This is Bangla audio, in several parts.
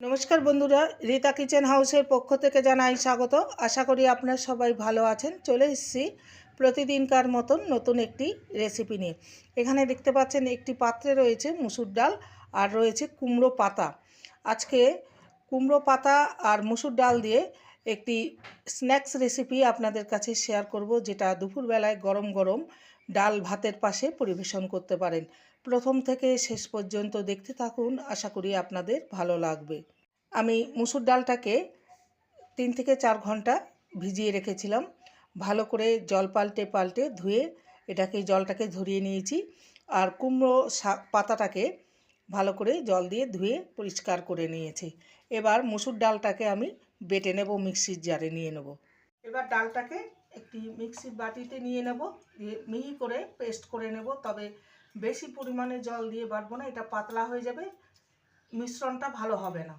নমস্কার বন্ধুরা, রীতা কিচেন হাউসের পক্ষ থেকে জানাই স্বাগত। আশা করি আপনারা সবাই ভালো আছেন। চলে এসেছি প্রতিদিনকার মতন নতুন একটি রেসিপি নিয়ে। এখানে দেখতে পাচ্ছেন একটি পাত্রে রয়েছে মুসুর ডাল আর রয়েছে কুমড়ো পাতা। আজকে কুমড়ো পাতা আর মুসুর ডাল দিয়ে একটি স্ন্যাক্স রেসিপি আপনাদের কাছে শেয়ার করব, যেটা দুপুরবেলায় গরম গরম ডাল ভাতের পাশে পরিবেশন করতে পারেন। প্রথম থেকে শেষ পর্যন্ত দেখতে থাকুন, আশা করি আপনাদের ভালো লাগবে। আমি মুসুর ডালটাকে তিন থেকে চার ঘণ্টা ভিজিয়ে রেখেছিলাম। ভালো করে জল পাল্টে পাল্টে ধুয়ে এটাকে, জলটাকে ধরিয়ে নিয়েছি আর কুমড়ো শাক পাতাটাকে ভালো করে জল দিয়ে ধুয়ে পরিষ্কার করে নিয়েছি। এবার মুসুর ডালটাকে আমি বেটে নেব, মিক্সির জারে নিয়ে নেব। এবার ডালটাকে একটি মিক্সির বাটিতে নিয়ে নেব মিহি করে পেস্ট করে নেব। তবে বেশি পরিমাণে জল দিয়ে বাটবো না, এটা পাতলা হয়ে যাবে, মিশ্রণটা ভালো হবে না।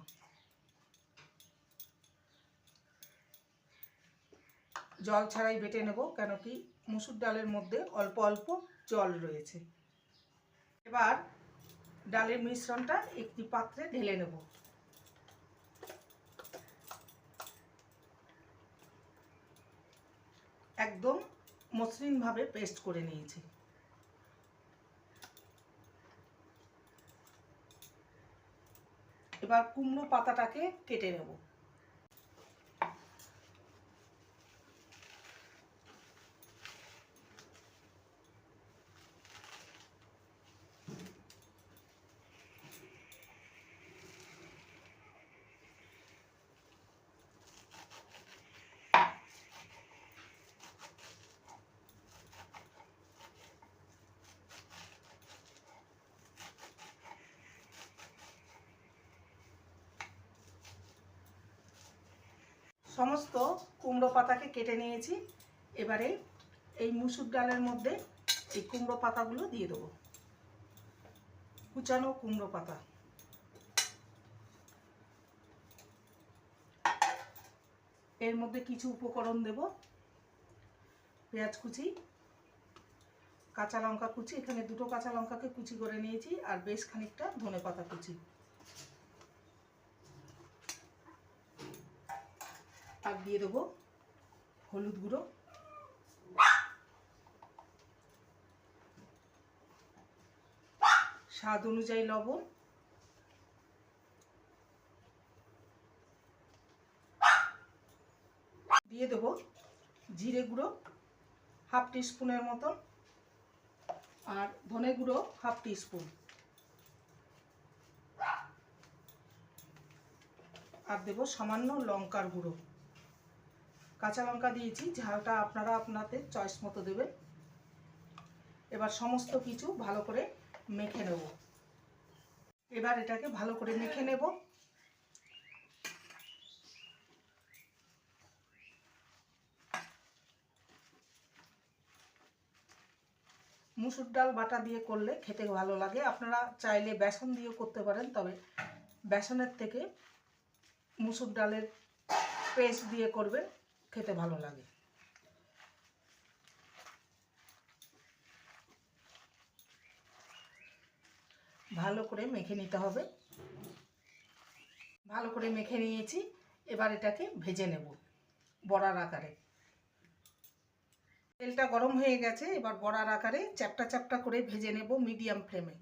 জল ছাড়াই বেটে নেব, কেন কি মুসুর ডালের মধ্যে অল্প অল্প জল রয়েছে। এবার ডালের মিশ্রণটা একটি পাত্রে ঢেলে নেব। একদম মসৃণভাবে পেস্ট করে নিয়েছি। এবার কুমড়ো পাতাটাকে কেটে নেব। সমস্ত কুমড়ো পাতাকে কেটে নিয়েছি। এবারে এই মুসুর ডালের মধ্যে এই কুমড়ো পাতাগুলো দিয়ে দেবো। কুচানো কুমড়ো পাতা। এর মধ্যে কিছু উপকরণ দেব। পেঁয়াজ কুচি, কাঁচা লঙ্কা কুচি, এখানে দুটো কাঁচা লঙ্কাকে কুচি করে নিয়েছি, আর বেশ খানিকটা ধনে পাতা কুচি। আর দিয়ে দেবো, হলুদ গুঁড়ো। স্বাদ অনুযায়ী লবণ। দিয়ে দেবো জিরে গুঁড়ো, হাফ টিস্পুনের মতন। আর ধনে গুঁড়ো, হাফ টিস্পুন। আর দেবো সামান্য লঙ্কার গুঁড়ো। কাঁচা লঙ্কা দিয়েছি, ঝালটা আপনারা আপনাদের চয়েস মতো দেবেন। এবার সমস্ত কিছু ভালো করে মেখে নেব। এবার এটাকে ভালো করে মেখে নেব। মুসুর ডাল বাটা দিয়ে করলে খেতে ভালো লাগে। আপনারা চাইলে বেসন দিয়েও করতে পারেন, তবে বেসনের থেকে মুসুর ডালের পেস্ট দিয়ে করবেন। খেতে ভালো লাগে। ভালো করে মেখে নিতে হবে। ভালো করে মেখে নিয়েছি, এবার এটাকে ভেজে নেব বড়ার আকারে। তেলটা গরম হয়ে গেছে, এবার বড়ার আকারে চ্যাপটা চ্যাপটা করে ভেজে নেব মিডিয়াম ফ্লেমে।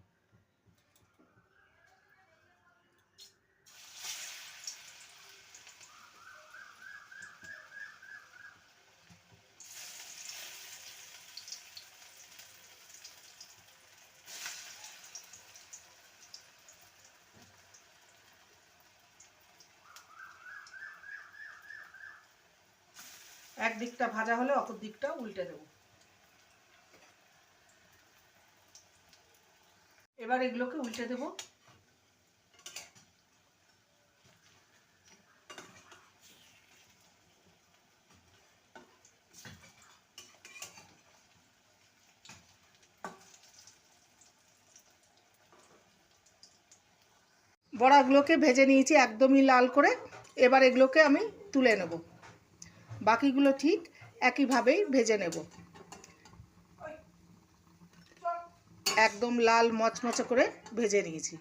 এক দিকটা ভাজা হলে অপর দিকটা উল্টে দেব। এবার এগুলোকে উল্টে দেব। বড়াগুলোকে ভেজে নিয়েছি একদমই লাল করে। এবার এগুলোকে আমি তুলে নেব। বাকিগুলো ঠিক একইভাবেই ভেজে নেব। একদম লাল মচমচে করে ভেজে নিয়েছি।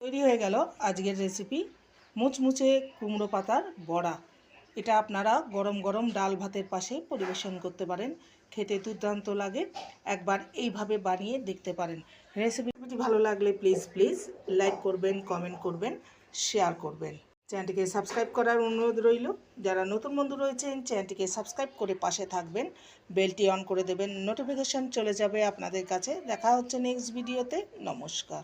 তৈরি হয়ে গেল আজকের রেসিপি মুচমুচে কুমড়ো পাতার বড়া। এটা আপনারা গরম গরম ডাল ভাতের পাশে পরিবেশন করতে পারেন। খেতে দুর্দান্ত লাগে। একবার এইভাবে বানিয়ে দেখতে পারেন। রেসিপিটি ভালো লাগলে প্লিজ প্লিজ লাইক করবেন কমেন্ট করবেন শেয়ার করবেন। চ্যানেলটিকে সাবস্ক্রাইব করার অনুরোধ রইল। যারা নতুন বন্ধু রয়েছেন চ্যানেলটিকে সাবস্ক্রাইব করে পাশে থাকবেন। বেলটি অন করে দেবেন। নোটিফিকেশন চলে যাবে আপনাদের কাছে। দেখা হচ্ছে নেক্সট ভিডিওতে নমস্কার।